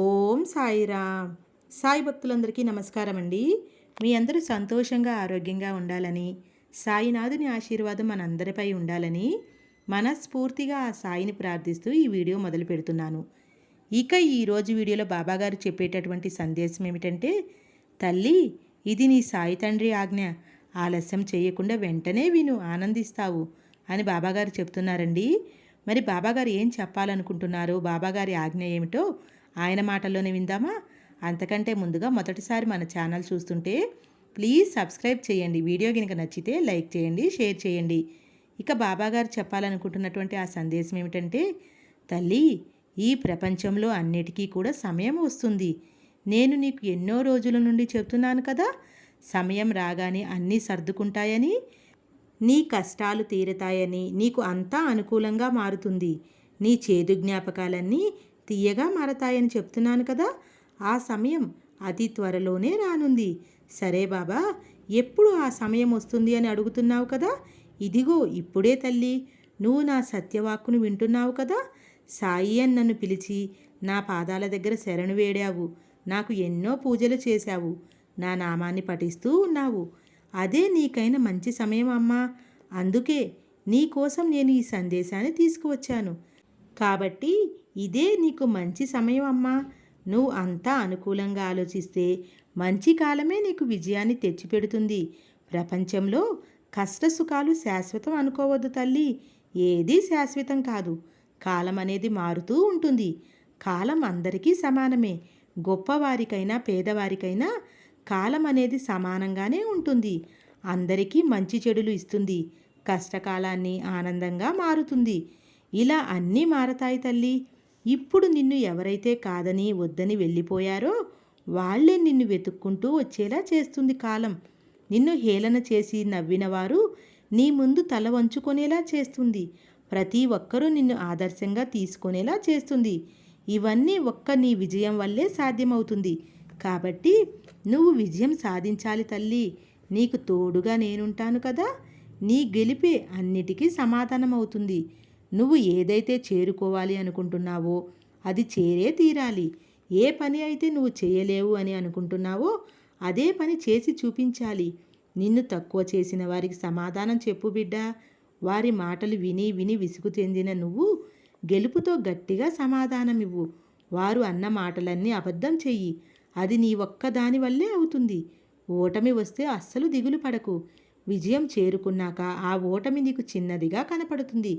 ఓం సాయిరామ్. సాయి భక్తులందరికీ నమస్కారం అండి మీ అందరూ సంతోషంగా ఆరోగ్యంగా ఉండాలని సాయినాథుని ఆశీర్వాదం మనందరిపై ఉండాలని మనస్ఫూర్తిగా ఆ సాయిని ప్రార్థిస్తూ ఈ వీడియో మొదలు పెడుతున్నాను. ఇక ఈరోజు వీడియోలో బాబాగారు చెప్పేటటువంటి సందేశం ఏమిటంటే తల్లి ఇది నీ సాయి తండ్రి ఆజ్ఞ. ఆలస్యం చేయకుండా వెంటనే విను ఆనందిస్తావు అని బాబాగారు చెప్తున్నారండి. మరి బాబాగారు ఏం చెప్పాలనుకుంటున్నారు? బాబాగారి ఆజ్ఞ ఏమిటో ఆయన మాటల్లోనే విందామా? అంతకంటే ముందుగా మొదటిసారి మన ఛానల్ చూస్తుంటే ప్లీజ్ సబ్స్క్రైబ్ చేయండి. వీడియో కనుక నచ్చితే లైక్ చేయండి షేర్ చేయండి. ఇక బాబాగారు చెప్పాలనుకుంటున్నటువంటి ఆ సందేశం ఏమిటంటే తల్లి ఈ ప్రపంచంలో అన్నిటికీ కూడా సమయం వస్తుంది. నేను నీకు ఎన్నో రోజుల నుండి చెప్తున్నాను కదా సమయం రాగానే అన్నీ సర్దుకుంటాయని నీ కష్టాలు తీరతాయని నీకు అంతా అనుకూలంగా మారుతుంది. నీ చేదు జ్ఞాపకాలన్నీ తీయగా మారతాయని చెప్తున్నాను కదా ఆ సమయం అతి త్వరలోనే రానుంది. సరే బాబా ఎప్పుడు ఆ సమయం వస్తుంది అని అడుగుతున్నావు కదా? ఇదిగో ఇప్పుడే తల్లి నువ్వు నా సత్యవాక్కును వింటున్నావు కదా? సాయి అని నన్ను పిలిచి నా పాదాల దగ్గర శరణు వేడావు. నాకు ఎన్నో పూజలు చేశావు. నా నామాన్ని పఠిస్తూ ఉన్నావు. అదే నీకైన మంచి సమయం అమ్మా. అందుకే నీకోసం నేను ఈ సందేశాన్ని తీసుకువచ్చాను. కాబట్టి ఇదే నీకు మంచి సమయం అమ్మా. నువ్వు అంతా అనుకూలంగా ఆలోచిస్తే మంచి కాలమే నీకు విజయాన్ని తెచ్చిపెడుతుంది. ప్రపంచంలో కష్టసుఖాలు శాశ్వతం అనుకోవద్దు తల్లి. ఏదీ శాశ్వతం కాదు. కాలం అనేది మారుతూ ఉంటుంది. కాలం అందరికీ సమానమే. గొప్పవారికైనా పేదవారికైనా కాలం అనేది సమానంగానే ఉంటుంది. అందరికీ మంచి చెడులు ఇస్తుంది. కష్టకాలాన్ని ఆనందంగా మారుతుంది. ఇలా అన్నీ మారతాయి తల్లి. ఇప్పుడు నిన్ను ఎవరైతే కాదని వద్దని వెళ్ళిపోయారో వాళ్ళే నిన్ను వెతుక్కుంటూ వచ్చేలా చేస్తుంది కాలం. నిన్ను హేళన చేసి నవ్వినవారు నీ ముందు తల వంచుకునేలా చేస్తుంది. ప్రతి ఒక్కరూ నిన్ను ఆదర్శంగా తీసుకునేలా చేస్తుంది. ఇవన్నీ ఒక్క నీ విజయం వల్లే సాధ్యమవుతుంది. కాబట్టి నువ్వు విజయం సాధించాలి తల్లి. నీకు తోడుగా నేనుంటాను కదా. నీ గెలిపే అన్నిటికీ సమాధానం అవుతుంది నువ్వు ఏదైతే చేరుకోవాలి అనుకుంటున్నావో అది చేరే తీరాలి. ఏ పని అయితే నువ్వు చేయలేవు అని అనుకుంటున్నావో అదే పని చేసి చూపించాలి. నిన్ను తక్కువ చేసిన వారికి సమాధానం చెప్పు బిడ్డ. వారి మాటలు విని విని విసుగు చెందిన నువ్వు గెలుపుతో గట్టిగా సమాధానం ఇవ్వు. వారు అన్న మాటలన్నీ అబద్ధం చెయ్యి. అది నీ ఒక్కదాని వల్లే అవుతుంది. ఓటమి వస్తే అస్సలు దిగులు పడకు. విజయం చేరుకున్నాక ఆ ఓటమి నీకు చిన్నదిగా కనపడుతుంది.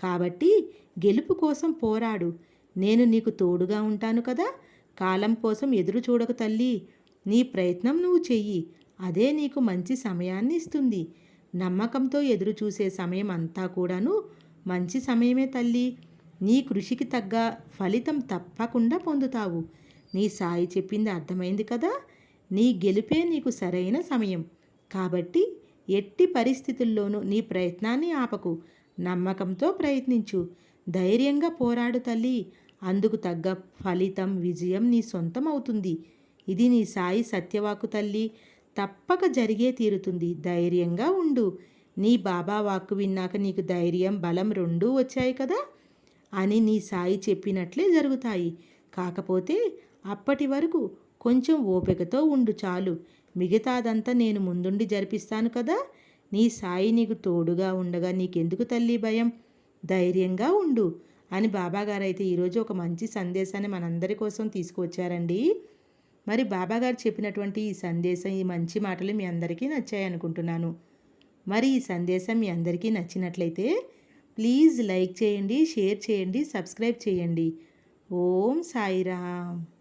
కాబట్టి గెలుపు కోసం పోరాడు. నేను నీకు తోడుగా ఉంటాను కదా. కాలం కోసం ఎదురు చూడకు తల్లి. నీ ప్రయత్నం నువ్వు చెయ్యి. అదే నీకు మంచి సమయాన్ని ఇస్తుంది. నమ్మకంతో ఎదురు చూసే సమయం అంతా కూడాను మంచి సమయమే తల్లి. నీ కృషికి తగ్గ ఫలితం తప్పకుండా పొందుతావు. నీ సాయి చెప్పింది అర్థమైంది కదా. నీ గెలుపే నీకు సరైన సమయం. కాబట్టి ఎట్టి పరిస్థితుల్లోనూ నీ ప్రయత్నాన్ని ఆపకు. నమ్మకంతో ప్రయత్నించు. ధైర్యంగా పోరాడు తల్లి. అందుకు తగ్గ ఫలితం విజయం నీ సొంతం అవుతుంది ఇది నీ సాయి సత్యవాకు తల్లి. తప్పక జరిగే తీరుతుంది. ధైర్యంగా ఉండు. నీ బాబా వాక్కు విన్నాక నీకు ధైర్యం బలం రెండూ వచ్చాయి కదా? అని నీ సాయి చెప్పినట్లే జరుగుతాయి. కాకపోతే అప్పటి వరకు కొంచెం ఓపికతో ఉండు చాలు. మిగతాదంతా నేను ముందుండి జరిపిస్తాను కదా? నీ సాయి నీకు తోడుగా ఉండగా నీకెందుకు తల్లి భయం? ధైర్యంగా ఉండు అని బాబాగారు అయితే ఈరోజు ఒక మంచి సందేశాన్ని మనందరి కోసం తీసుకువచ్చారండి. మరి బాబాగారు చెప్పినటువంటి ఈ సందేశం ఈ మంచి మాటలు మీ అందరికీ నచ్చాయి అనుకుంటున్నాను. మరి ఈ సందేశం మీ అందరికీ నచ్చినట్లయితే ప్లీజ్ లైక్ చేయండి షేర్ చేయండి సబ్స్క్రైబ్ చేయండి. ఓం సాయిరామ్.